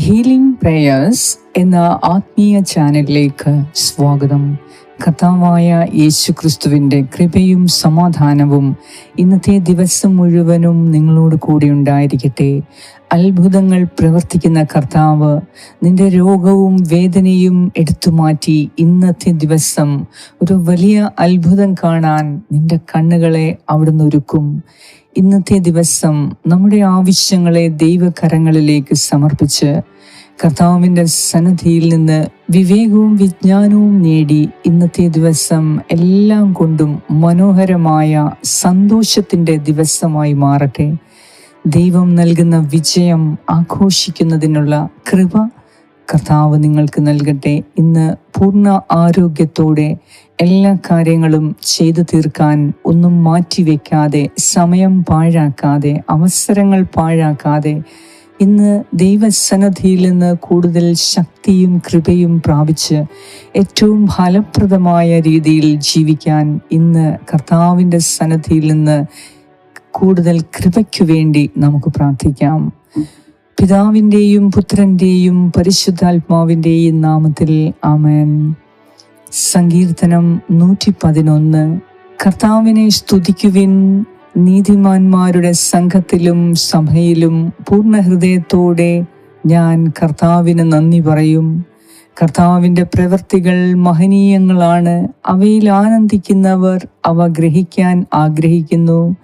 Healing prayers എന്ന ആത്മീയ ചാനലിലേക്ക് സ്വാഗതം. കഥാവായ യേശു ക്രിസ്തുവിന്റെ കൃപയും സമാധാനവും ഇന്നത്തെ ദിവസം മുഴുവനും നിങ്ങളോട് കൂടി ഉണ്ടായിരിക്കട്ടെ. അത്ഭുതങ്ങൾ പ്രവർത്തിക്കുന്ന കർത്താവ് നിന്റെ രോഗവും വേദനയും എടുത്തു മാറ്റി ഇന്നത്തെ ദിവസം ഒരു വലിയ അത്ഭുതം കാണാൻ നിന്റെ കണ്ണുകളെ അവിടുന്ന് ഒരുക്കും. ഇന്നത്തെ ദിവസം നമ്മുടെ ആവശ്യങ്ങളെ ദൈവകരങ്ങളിലേക്ക് സമർപ്പിച്ച് കർത്താവിന്റെ സന്നദ്ധിയിൽ നിന്ന് വിവേകവും വിജ്ഞാനവും നേടി ഇന്നത്തെ ദിവസം എല്ലാം കൊണ്ടും മനോഹരമായ സന്തോഷത്തിന്റെ ദിവസമായി മാറട്ടെ. ദൈവം നൽകുന്ന വിജയം ആഘോഷിക്കുന്നതിനുള്ള കൃപ കർത്താവ് നിങ്ങൾക്ക് നൽകട്ടെ. ഇന്ന് പൂർണ ആരോഗ്യത്തോടെ എല്ലാ കാര്യങ്ങളും ചെയ്തു തീർക്കാൻ ഒന്നും മാറ്റിവെക്കാതെ സമയം പാഴാക്കാതെ അവസരങ്ങൾ പാഴാക്കാതെ ഇന്ന് ദൈവസന്നദ്ധിയിൽ നിന്ന് കൂടുതൽ ശക്തിയും കൃപയും പ്രാപിച്ച് ഏറ്റവും ഫലപ്രദമായ രീതിയിൽ ജീവിക്കാൻ ഇന്ന് കർത്താവിന്റെ സന്നദ്ധിയിൽ നിന്ന് കൂടുതൽ കൃപയ്ക്കു വേണ്ടി നമുക്ക് പ്രാർത്ഥിക്കാം. പിതാവിന്റെയും പുത്രന്റെയും പരിശുദ്ധാത്മാവിന്റെയും നാമത്തിൽ ആമേൻ. സങ്കീർത്തനം നൂറ്റി പതിനൊന്ന് കർത്താവിനെ സ്തുതിക്കുവിൻ. നീതിമാന്മാരുടെ സംഘത്തിലും സഭയിലും പൂർണ ഹൃദയത്തോടെ ഞാൻ കർത്താവിന് നന്ദി പറയും. കർത്താവിന്റെ പ്രവൃത്തികൾ മഹനീയങ്ങളാണ്. അവയിൽ ആനന്ദിക്കുന്നവർ അവ ഗ്രഹിക്കാൻ ആഗ്രഹിക്കുന്നു.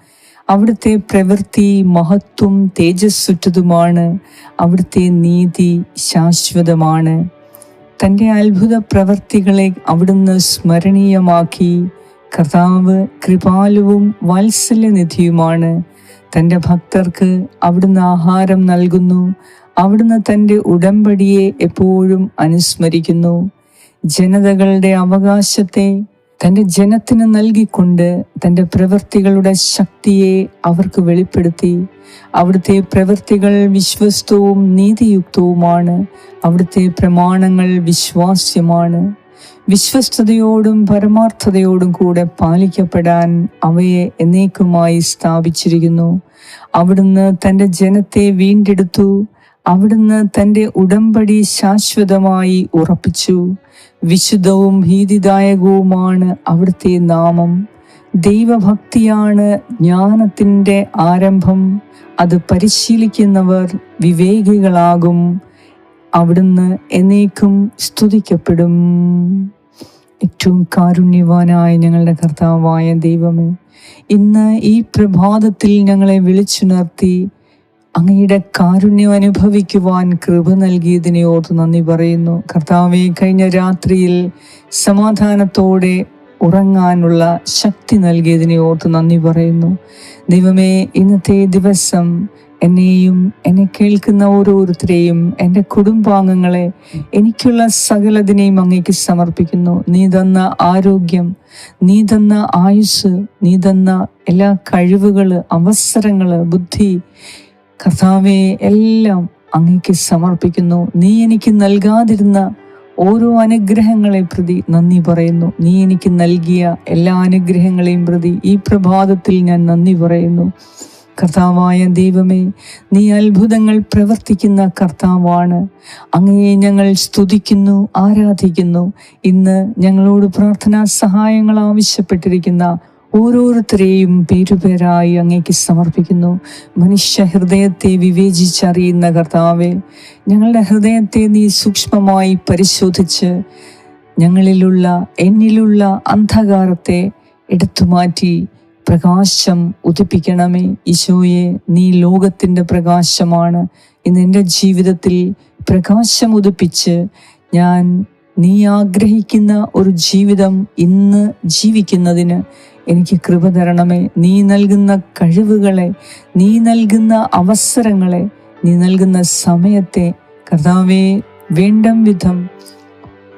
അവിടുത്തെ പ്രവൃത്തി മഹത്വം തേജസ്സുറ്റതുമാണ്. അവിടുത്തെ നീതി ശാശ്വതമാണ്. തന്റെ അത്ഭുത പ്രവർത്തികളെ അവിടുന്ന് സ്മരണീയമാക്കി. കർത്താവ് കൃപാലുവും വാത്സല്യനിധിയുമാണ്. തന്റെ ഭക്തർക്ക് അവിടുന്ന് ആഹാരം നൽകുന്നു. അവിടുന്ന് തന്റെ ഉടമ്പടിയെ എപ്പോഴും അനുസ്മരിക്കുന്നു. ജനതകളുടെ അവകാശത്തെ തന്റെ ജനത്തിന് നൽകിക്കൊണ്ട് തന്റെ പ്രവൃത്തികളുടെ ശക്തിയെ അവർക്ക് വെളിപ്പെടുത്തി. അവിടുത്തെ പ്രവൃത്തികൾ വിശ്വസ്തവും നീതിയുക്തവുമാണ്. അവിടുത്തെ പ്രമാണങ്ങൾ വിശ്വാസ്യമാണ്. വിശ്വസ്തയോടും പരമാർത്ഥതയോടും കൂടെ പാലിക്കപ്പെടാൻ അവയെ എന്നേക്കുമായി സ്ഥാപിച്ചിരിക്കുന്നു. അവിടുന്ന് തന്റെ ജനത്തെ വീണ്ടെടുത്തു. അവിടുന്ന് തന്റെ ഉടമ്പടി ശാശ്വതമായി ഉറപ്പിച്ചു. വിശുദ്ധവും ഭീതിദായകവുമാണ് അവിടുത്തെ നാമം. ദൈവഭക്തിയാണ് ജ്ഞാനത്തിന്റെ ആരംഭം. അത് പരിശീലിക്കുന്നവർ വിവേകികളാകും. അവിടുന്ന് എന്നേക്കും സ്തുതിക്കപ്പെടും. ഏറ്റവും കാരുണ്യവാനായ ഞങ്ങളുടെ കർത്താവായ ദൈവമേ ഇന്ന് ഈ പ്രഭാതത്തിൽ ഞങ്ങളെ വിളിച്ചുണർത്തി അങ്ങയുടെ കാരുണ്യം അനുഭവിക്കുവാൻ കൃപ നൽകിയതിനെ ഓർത്ത് നന്ദി പറയുന്നു. കർത്താവെ കഴിഞ്ഞ രാത്രിയിൽ സമാധാനത്തോടെ ഉറങ്ങാനുള്ള ശക്തി നൽകിയതിനെ ഓർത്ത് നന്ദി പറയുന്നു. ദൈവമേ ഇന്നത്തെ ദിവസം എന്നെയും എന്നെ കേൾക്കുന്ന ഓരോരുത്തരെയും എന്റെ കുടുംബാംഗങ്ങളെ എനിക്കുള്ള സകലതിനെയും അങ്ങേക്ക് സമർപ്പിക്കുന്നു. നീ തന്ന ആരോഗ്യം നീ തന്ന ആയുസ് നീ തന്ന എല്ലാ കഴിവുകൾ അവസരങ്ങൾ ബുദ്ധി കർത്താവെ എല്ലാം അങ്ങേക്ക് സമർപ്പിക്കുന്നു. നീ എനിക്ക് നൽകാതിരുന്ന ഓരോ അനുഗ്രഹങ്ങളെ പ്രതി നന്ദി പറയുന്നു. നീ എനിക്ക് നൽകിയ എല്ലാ അനുഗ്രഹങ്ങളെയും പ്രതി ഈ പ്രഭാതത്തിൽ ഞാൻ നന്ദി പറയുന്നു. കർത്താവായ ദൈവമേ നീ അത്ഭുതങ്ങൾ പ്രവർത്തിക്കുന്ന കർത്താവാണ്. അങ്ങയെ ഞങ്ങൾ സ്തുതിക്കുന്നു ആരാധിക്കുന്നു. ഇന്ന് ഞങ്ങളോട് പ്രാർത്ഥനാ സഹായങ്ങൾ ആവശ്യപ്പെട്ടിരിക്കുന്ന ഓരോരുത്തരെയും പേരുപേരായി അങ്ങേക്ക് സമർപ്പിക്കുന്നു. മനുഷ്യ ഹൃദയത്തെ വിവേചിച്ചറിയുന്ന കർത്താവെ ഞങ്ങളുടെ ഹൃദയത്തെ നീ സൂക്ഷ്മമായി പരിശോധിച്ച് ഞങ്ങളിലുള്ള എന്നിലുള്ള അന്ധകാരത്തെ എടുത്തു മാറ്റി പ്രകാശം ഉദിപ്പിക്കണമേ. ഈശോയെ നീ ലോകത്തിന്റെ പ്രകാശമാണ്. ഇന്ന് എന്റെ ജീവിതത്തിൽ പ്രകാശം ഉദിപ്പിച്ച് ഞാൻ നീ ആഗ്രഹിക്കുന്ന ഒരു ജീവിതം ഇന്ന് ജീവിക്കുന്നതിന് എനിക്ക് കൃപ തരണമേ. നീ നൽകുന്ന കഴിവുകളെ നീ നൽകുന്ന അവസരങ്ങളെ നീ നൽകുന്ന സമയത്തെ കർത്താവെ വേണ്ടം വിധം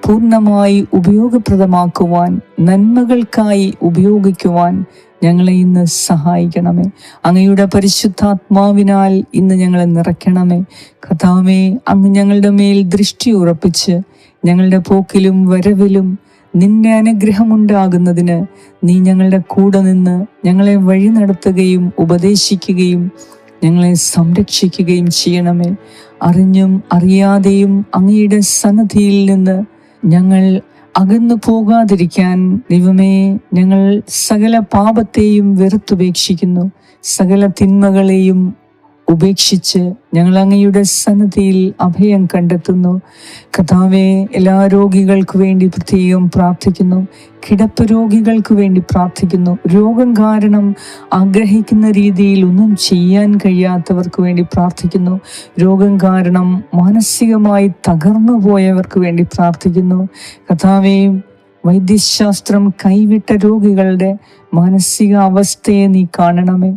പൂർണമായി ഉപയോഗപ്രദമാക്കുവാൻ നന്മകൾക്കായി ഉപയോഗിക്കുവാൻ ഞങ്ങളെ ഇന്ന് സഹായിക്കണമേ. അങ്ങയുടെ പരിശുദ്ധാത്മാവിനാൽ ഇന്ന് ഞങ്ങളെ നിറയ്ക്കണമേ. കഥാമേ അങ്ങ് ഞങ്ങളുടെ മേൽ ദൃഷ്ടി ഉറപ്പിച്ച് ഞങ്ങളുടെ പോക്കിലും വരവിലും നിന്റെ അനുഗ്രഹമുണ്ടാകുന്നതിന് നീ ഞങ്ങളുടെ കൂടെ നിന്ന് ഞങ്ങളെ വഴി നടത്തുകയും ഉപദേശിക്കുകയും ഞങ്ങളെ സംരക്ഷിക്കുകയും ചെയ്യണമേ. അറിഞ്ഞും അറിയാതെയും അങ്ങയുടെ സന്നദ്ധിയിൽ നിന്ന് ഞങ്ങൾ അകന്നു പോകാതിരിക്കാൻ ദൈവമേ ഞങ്ങൾ സകല പാപത്തെയും വെറുത്തുപേക്ഷിക്കുന്നു. സകല തിന്മകളെയും ഉപേക്ഷിച്ച് ഞങ്ങൾ അങ്ങയുടെ സന്നദ്ധിയിൽ അഭയം കണ്ടെത്തുന്നു. കഥാവെ എല്ലാ രോഗികൾക്ക് വേണ്ടി പ്രത്യേകം പ്രാർത്ഥിക്കുന്നു. കിടപ്പ് രോഗികൾക്ക് വേണ്ടി പ്രാർത്ഥിക്കുന്നു. രോഗം കാരണം ആഗ്രഹിക്കുന്ന രീതിയിൽ ഒന്നും ചെയ്യാൻ കഴിയാത്തവർക്ക് വേണ്ടി പ്രാർത്ഥിക്കുന്നു. രോഗം കാരണം മാനസികമായി തകർന്നു പോയവർക്ക് വേണ്ടി പ്രാർത്ഥിക്കുന്നു. കഥാവെ വൈദ്യശാസ്ത്രം കൈവിട്ട രോഗികളുടെ മാനസികാവസ്ഥയെ നീ കാണണമേ.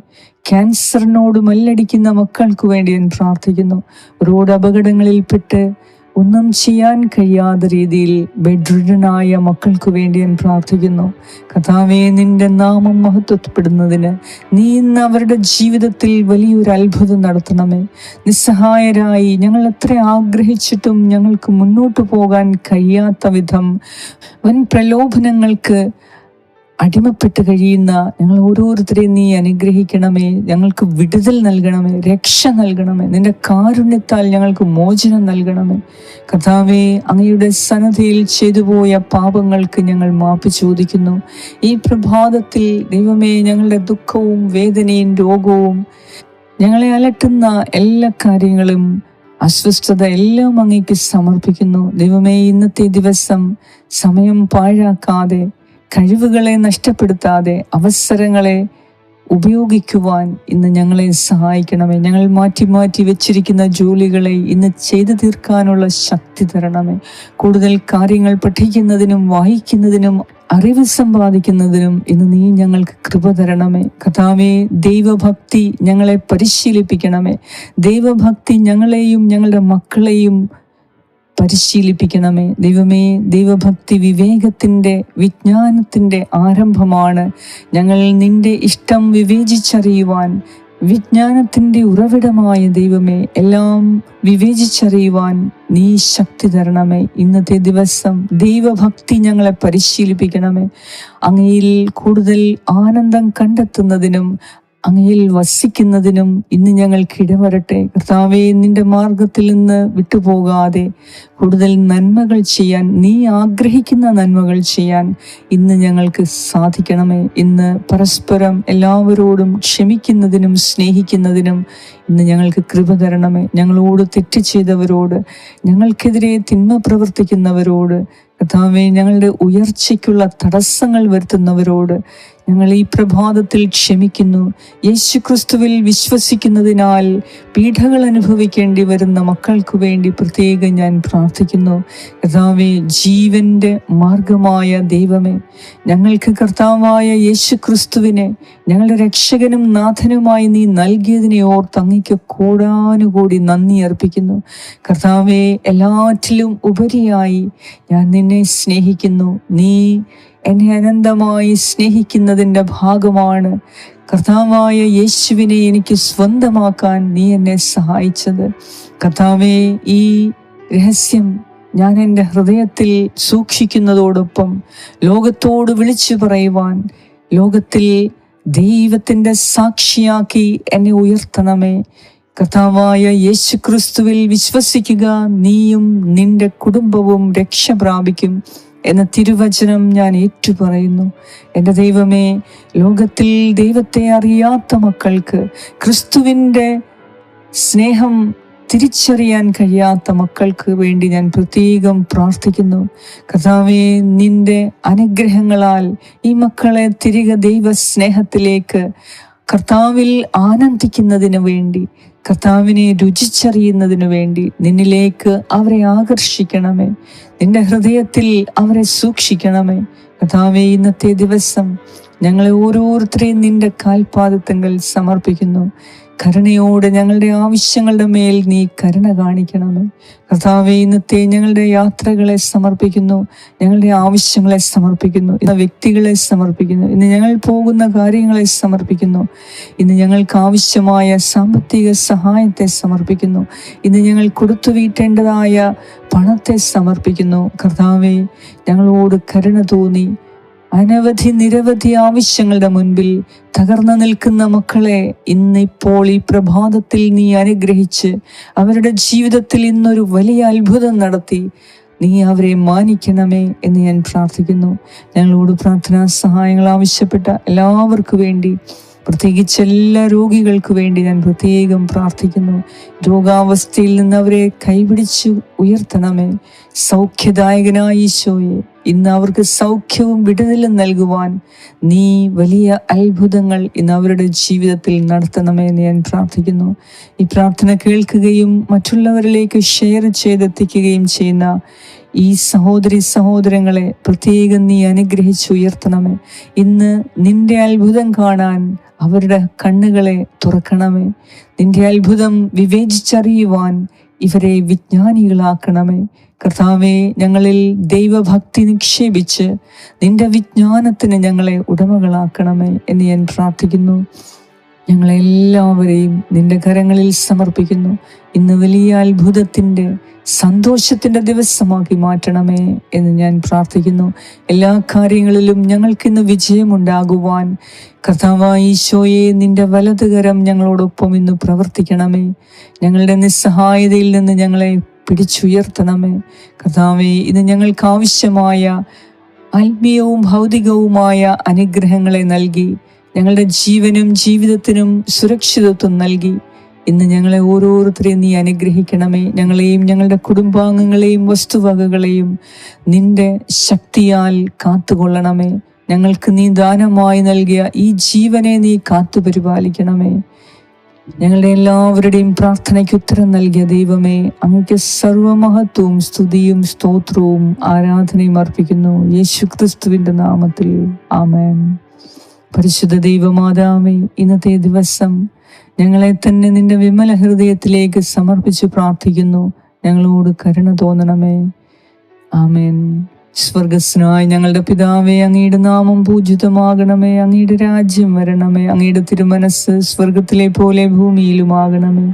ക്യാൻസറിനോട് മല്ലടിക്കുന്ന മക്കൾക്ക് വേണ്ടി ഞാൻ പ്രാർത്ഥിക്കുന്നു. റോഡ് അപകടങ്ങളിൽപ്പെട്ട് ഒന്നും ചെയ്യാൻ കഴിയാത്ത രീതിയിൽ ബെഡ്രിഡനായ മക്കൾക്ക് വേണ്ടി ഞാൻ പ്രാർത്ഥിക്കുന്നു. കഥാവേ നിന്റെ നാമം മഹത്വപ്പെടുന്നതിന് നീ ഇന്ന് അവരുടെ ജീവിതത്തിൽ വലിയൊരു അത്ഭുതം നടത്തണമേ. നിസ്സഹായരായി ഞങ്ങൾ എത്ര ആഗ്രഹിച്ചിട്ടും ഞങ്ങൾക്ക് മുന്നോട്ട് പോകാൻ കഴിയാത്ത വിധം വൻ പ്രലോഭനങ്ങൾക്ക് അടിമപ്പെട്ട് കഴിയുന്ന ഞങ്ങൾ ഓരോരുത്തരെയും നീ അനുഗ്രഹിക്കണമേ ഞങ്ങൾക്ക് വിടുതൽ നൽകണമേ രക്ഷ നൽകണമേ നിന്റെ കാരുണ്യത്താൽ ഞങ്ങൾക്ക് മോചനം നൽകണമേ. കഥാവേ അങ്ങയുടെ സന്നദ്ധയിൽ ചെയ്തുപോയ പാപങ്ങൾക്ക് ഞങ്ങൾ മാപ്പ് ചോദിക്കുന്നു. ഈ പ്രഭാതത്തിൽ ദൈവമേ ഞങ്ങളുടെ ദുഃഖവും വേദനയും രോഗവും ഞങ്ങളെ അലട്ടുന്ന എല്ലാ കാര്യങ്ങളും അസ്വസ്ഥത എല്ലാം അങ്ങേക്ക് സമർപ്പിക്കുന്നു. ദൈവമേ ഇന്നത്തെ ദിവസം സമയം പാഴാക്കാതെ കഴിവുകളെ നഷ്ടപ്പെടുത്താതെ അവസരങ്ങളെ ഉപയോഗിക്കുവാൻ ഇന്ന് ഞങ്ങളെ സഹായിക്കണമേ. ഞങ്ങൾ മാറ്റി മാറ്റി വെച്ചിരിക്കുന്ന ജോലികളെ ഇന്ന് ചെയ്തു തീർക്കാനുള്ള ശക്തി തരണമേ. കൂടുതൽ കാര്യങ്ങൾ പഠിക്കുന്നതിനും വായിക്കുന്നതിനും അറിവ് സമ്പാദിക്കുന്നതിനും ഇന്ന് നീ ഞങ്ങൾക്ക് കൃപ തരണമേ. കഥാവേ ദൈവഭക്തി ഞങ്ങളെ പരിശീലിപ്പിക്കണമേ. ദൈവഭക്തി ഞങ്ങളെയും ഞങ്ങളുടെ മക്കളെയും പരിശീലിപ്പിക്കണമേ. ദൈവമേ ദൈവഭക്തി വിവേകത്തിന്റെ വിജ്ഞാനത്തിന്റെ ആരംഭമാണ്. ഞങ്ങൾ നിന്റെ ഇഷ്ടം വിവേചിച്ചറിയുവാൻ വിജ്ഞാനത്തിന്റെ ഉറവിടമായ ദൈവമേ എല്ലാം വിവേചിച്ചറിയുവാൻ നീ ശക്തി തരണമേ. ഇന്നത്തെ ദിവസം ദൈവഭക്തി ഞങ്ങളെ പരിശീലിപ്പിക്കണമേ. അങ്ങയിൽ കൂടുതൽ ആനന്ദം കണ്ടെത്തുന്നതിനും അങ്ങയിൽ വസിക്കുന്നതിനും ഇന്ന് ഞങ്ങൾക്ക് ഇടവരട്ടെ കർത്താവെ നിന്റെ മാർഗത്തിൽ നിന്ന് വിട്ടുപോകാതെ കൂടുതൽ നന്മകൾ ചെയ്യാൻ നീ ആഗ്രഹിക്കുന്ന നന്മകൾ ചെയ്യാൻ ഇന്ന് ഞങ്ങൾക്ക് സാധിക്കണമേ. ഇന്ന് പരസ്പരം എല്ലാവരോടും ക്ഷമിക്കുന്നതിനും സ്നേഹിക്കുന്നതിനും ഇന്ന് ഞങ്ങൾക്ക് കൃപ തരണമേ. ഞങ്ങളോട് തെറ്റ് ചെയ്തവരോട് ഞങ്ങൾക്കെതിരെ തിന്മ പ്രവർത്തിക്കുന്നവരോട് കർത്താവെ ഞങ്ങളുടെ ഉയർച്ചയ്ക്കുള്ള തടസ്സങ്ങൾ വരുത്തുന്നവരോട് ഞങ്ങൾ ഈ പ്രഭാതത്തിൽ ക്ഷമിക്കുന്നു. യേശുക്രിസ്തുവിൽ വിശ്വസിക്കുന്നതിനാൽ പീഠകൾ അനുഭവിക്കേണ്ടി വരുന്ന മക്കൾക്ക് വേണ്ടി പ്രത്യേകം ഞാൻ പ്രാർത്ഥിക്കുന്നു. കർത്താവെ ജീവന്റെ മാർഗമായ ദൈവമേ ഞങ്ങൾക്ക് കർത്താവായ യേശുക്രിസ്തുവിനെ ഞങ്ങളുടെ രക്ഷകനും നാഥനുമായി നീ നൽകിയതിനെ ഓർത്ത് അങ്ങയ്ക്ക് കൂടാനുകൂടി നന്ദി അർപ്പിക്കുന്നു. കർത്താവെ എല്ലാറ്റിലും ഉപരിയായി ഞാൻ നിന്നെ സ്നേഹിക്കുന്നു. നീ എന്നെ അനന്തമായി സ്നേഹിക്കുന്നതിന്റെ ഭാഗമാണ്. കർത്താവായ യേശുവിനെ എനിക്ക് സ്വന്തമാക്കാൻ നീ എന്നെ സഹായിച്ചത്. കർത്താവെ ഈ രഹസ്യം ഞാൻ എന്റെ ഹൃദയത്തിൽ സൂക്ഷിക്കുന്നതോടൊപ്പം ലോകത്തോട് വിളിച്ചു പറയുവാൻ ലോകത്തിൽ ദൈവത്തിന്റെ സാക്ഷിയാക്കി എന്നെ ഉയർത്തണമേ. കർത്താവായ യേശു ക്രിസ്തുവിൽ വിശ്വസിക്കുക. നീയും നിന്റെ കുടുംബവും രക്ഷ പ്രാപിക്കും എന്ന തിരുവചനം ഞാൻ ഏറ്റുപറയുന്നു. എന്റെ ദൈവമേ ലോകത്തിൽ ദൈവത്തെ അറിയാത്ത മക്കൾക്ക് ക്രിസ്തുവിന്റെ സ്നേഹം തിരിച്ചറിയാൻ കഴിയാത്ത മക്കൾക്ക് വേണ്ടി ഞാൻ പ്രത്യേകം പ്രാർത്ഥിക്കുന്നു. കഥാവെ നിന്റെ അനുഗ്രഹങ്ങളാൽ ഈ മക്കളെ തിരികെ ദൈവ സ്നേഹത്തിലേക്ക് കർത്താവിൽ ആനന്ദിക്കുന്നതിന് വേണ്ടി കർത്താവിനെ രുചിച്ചറിയുന്നതിനു വേണ്ടി നിന്നിലേക്ക് അവരെ ആകർഷിക്കണമേ. നിന്റെ ഹൃദയത്തിൽ അവരെ സൂക്ഷിക്കണമേ. കർത്താവെ ഇന്നത്തെ ദിവസം ഞങ്ങളെ ഓരോരുത്തരെയും നിന്റെ കാൽപാദത്തങ്ങൾ സമർപ്പിക്കുന്നു. കരുണയോടെ ഞങ്ങളുടെ ആവശ്യങ്ങളുടെ മേൽ നീ കരുണ കാണിക്കണമേ. കർത്താവെ ഇന്നത്തെ ഞങ്ങളുടെ യാത്രകളെ സമർപ്പിക്കുന്നു. ഞങ്ങളുടെ ആവശ്യങ്ങളെ സമർപ്പിക്കുന്നു. ഇന്ന് വ്യക്തികളെ സമർപ്പിക്കുന്നു. ഇന്ന് ഞങ്ങൾ പോകുന്ന കാര്യങ്ങളെ സമർപ്പിക്കുന്നു. ഇന്ന് ഞങ്ങൾക്ക് ആവശ്യമായ സാമ്പത്തിക സഹായത്തെ സമർപ്പിക്കുന്നു. ഇന്ന് ഞങ്ങൾ കൊടുത്തു വീട്ടേണ്ടതായ പണത്തെ സമർപ്പിക്കുന്നു. കർത്താവെ ഞങ്ങളോട് കരുണ തോന്നി. അനവധി നിരവധി ആവശ്യങ്ങളുടെ മുൻപിൽ തകർന്നു നിൽക്കുന്ന മക്കളെ ഇന്നിപ്പോൾ ഈ പ്രഭാതത്തിൽ നീ അനുഗ്രഹിച്ച് അവരുടെ ജീവിതത്തിൽ ഇന്നൊരു വലിയ അത്ഭുതം നടത്തി നീ അവരെ മാനിക്കണമേ എന്ന് ഞാൻ പ്രാർത്ഥിക്കുന്നു. ഞങ്ങളോട് പ്രാർത്ഥനാ സഹായങ്ങൾ ആവശ്യപ്പെട്ട എല്ലാവർക്കു വേണ്ടി പ്രത്യേകിച്ച് എല്ലാ രോഗികൾക്ക് വേണ്ടി ഞാൻ പ്രത്യേകം പ്രാർത്ഥിക്കുന്നു. രോഗാവസ്ഥയിൽ നിന്ന് അവരെ കൈപിടിച്ച് ഉയർത്തണമേ. സൗഖ്യദായകനായ ഈശോയെ ഇന്ന് അവർക്ക് സൗഖ്യവും വിടുതലും നൽകുവാൻ നീ വലിയ അത്ഭുതങ്ങൾ ഇന്ന് അവരുടെ ജീവിതത്തിൽ നടത്തണമേ എന്ന് ഞാൻ പ്രാർത്ഥിക്കുന്നു. ഈ പ്രാർത്ഥന കേൾക്കുകയും മറ്റുള്ളവരിലേക്ക് ഷെയർ ചെയ്തെത്തിക്കുകയും ചെയ്യുന്ന ഈ സഹോദരി സഹോദരങ്ങളെ പ്രത്യേകം നീ അനുഗ്രഹിച്ചുയർത്തണമേ ഇന്ന് നിന്റെ അത്ഭുതം കാണാൻ അവരുടെ കണ്ണുകളെ തുറക്കണമേ. നിന്റെ അത്ഭുതം വിവേചിച്ചറിയുവാൻ ഇവരെ വിജ്ഞാനികളാക്കണമേ. കർത്താവെ ഞങ്ങളിൽ ദൈവഭക്തി നിക്ഷേപിച്ച് നിന്റെ വിജ്ഞാനത്തിന് ഞങ്ങളെ ഉടമകളാക്കണമേ എന്ന് ഞാൻ പ്രാർത്ഥിക്കുന്നു. ഞങ്ങളെല്ലാവരെയും നിന്റെ കരങ്ങളിൽ സമർപ്പിക്കുന്നു. ഇന്ന് വലിയ അത്ഭുതത്തിന്റെ സന്തോഷത്തിന്റെ ദിവസമാക്കി മാറ്റണമേ എന്ന് ഞാൻ പ്രാർത്ഥിക്കുന്നു. എല്ലാ കാര്യങ്ങളിലും ഞങ്ങൾക്കിന്ന് വിജയമുണ്ടാകുവാൻ കഥാവായിശോയെ നിന്റെ വലതുകരം ഞങ്ങളോടൊപ്പം ഇന്ന് പ്രവർത്തിക്കണമേ. ഞങ്ങളുടെ നിസ്സഹായതയിൽ നിന്ന് ഞങ്ങളെ പിടിച്ചുയർത്തണമേ. കർത്താവെ ഇത് ഞങ്ങൾക്ക് ആവശ്യമായ ആത്മീയവും ഭൗതികവുമായ അനുഗ്രഹങ്ങളെ നൽകി ഞങ്ങളുടെ ജീവനും ജീവിതത്തിനും സുരക്ഷിതത്വം നൽകി. ഇന്ന് ഞങ്ങളെ ഓരോരുത്തരെയും നീ അനുഗ്രഹിക്കണമേ. ഞങ്ങളെയും ഞങ്ങളുടെ കുടുംബാംഗങ്ങളെയും വസ്തുവകകളെയും നിന്റെ ശക്തിയാൽ കാത്തുകൊള്ളണമേ. ഞങ്ങൾക്ക് നീ ദാനമായി നൽകിയ ഈ ജീവനെ നീ കാത്തു പരിപാലിക്കണമേ. ഞങ്ങളുടെ എല്ലാവരുടെയും പ്രാർത്ഥനയ്ക്ക് ഉത്തരം നൽകിയ ദൈവമേ അങ്ങക്ക് സർവമഹത്വവും സ്തുതിയും സ്തോത്രവും ആരാധനയും അർപ്പിക്കുന്നു. യേശു ക്രിസ്തുവിന്റെ നാമത്തിൽ. ആമേൻ. പരിശുദ്ധ ദൈവമാതാവേ ഇന്നത്തെ ദിവസം ഞങ്ങളെ തന്നെ നിന്റെ വിമല ഹൃദയത്തിലേക്ക് സമർപ്പിച്ച് പ്രാർത്ഥിക്കുന്നു. ഞങ്ങളോട് കരുണ തോന്നണമേ. ആമേൻ. സ്വർഗസ്നായ ഞങ്ങളുടെ പിതാവേ അങ്ങയുടെ നാമം പൂജിതമാകണമേ. അങ്ങയുടെ രാജ്യം വരണമേ. അങ്ങയുടെ തിരുമനസ് സ്വർഗത്തിലെ പോലെ ഭൂമിയിലുമാകണമേ.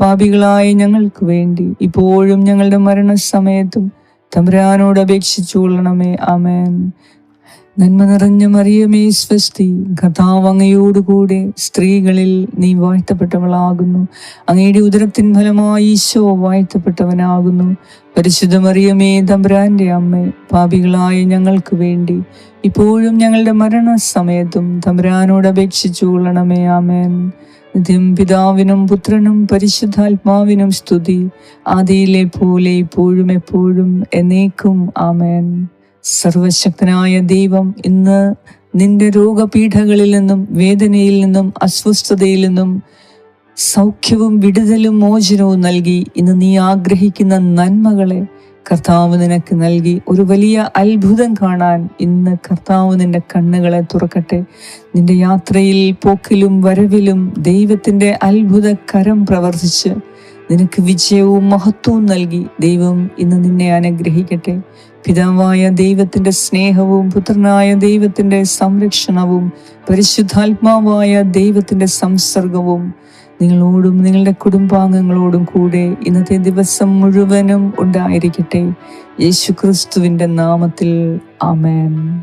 പാപികളായ ഞങ്ങൾക്ക് വേണ്ടി. ഇപ്പോഴും ഞങ്ങളുടെ മരണസമയത്തും തമ്പുരാനോട് അപേക്ഷിച്ചുകൊള്ളണമേ ആമേൻ. നന്മ നിറഞ്ഞ മറിയമേ സ്വസ്തി. കഥാവങ്ങയോടുകൂടെ സ്ത്രീകളിൽ നീ വാഴ്ത്തപ്പെട്ടവളാകുന്നു. അങ്ങയുടെ ഉദരത്തിൻ ഫലമായി ഈശോ വാഴ്ത്തപ്പെട്ടവനാകുന്നു. പരിശുദ്ധ മറിയമേ തമ്പുരാന്റെ അമ്മ പാപികളായ ഞങ്ങൾക്ക് വേണ്ടി. ഇപ്പോഴും ഞങ്ങളുടെ മരണസമയത്തും തമ്പുരാനോട് അപേക്ഷിച്ചു കൊള്ളണമേ. ആമേൻ. നിത്യം പിതാവിനും പുത്രനും പരിശുദ്ധാത്മാവിനും സ്തുതി. ആദിയിലെ പോലെ ഇപ്പോഴും എപ്പോഴും എന്നേക്കും ആമേൻ. സർവശക്തനായ ദൈവം ഇന്ന് നിന്റെ രോഗപീഠകളിൽ നിന്നും വേദനയിൽ നിന്നും അസ്വസ്ഥതയിൽ നിന്നും സൗഖ്യവും വിടുതലും മോചനവും നൽകി ഇന്ന് നീ ആഗ്രഹിക്കുന്ന നന്മകളെ കർത്താവ് നിനക്ക് നൽകി ഒരു വലിയ അത്ഭുതം കാണാൻ ഇന്ന് കർത്താവ് നിന്റെ കണ്ണുകളെ തുറക്കട്ടെ. നിന്റെ യാത്രയിൽ പോക്കിലും വരവിലും ദൈവത്തിന്റെ അത്ഭുത കരം പ്രവർത്തിച്ച് നിനക്ക് വിജയവും മഹത്വവും നൽകി. ദൈവം ഇന്ന് നിന്നെ അനുഗ്രഹിക്കട്ടെ. പിതാവായ ദൈവത്തിന്റെ സ്നേഹവും പുത്രനായ ദൈവത്തിന്റെ സംരക്ഷണവും പരിശുദ്ധാത്മാവായ ദൈവത്തിന്റെ സംസർഗവും നിങ്ങളോടും നിങ്ങളുടെ കുടുംബാംഗങ്ങളോടും കൂടെ ഇന്നത്തെ ദിവസം മുഴുവനും ഉണ്ടായിരിക്കട്ടെ. യേശു ക്രിസ്തുവിന്റെ നാമത്തിൽ ആമേൻ.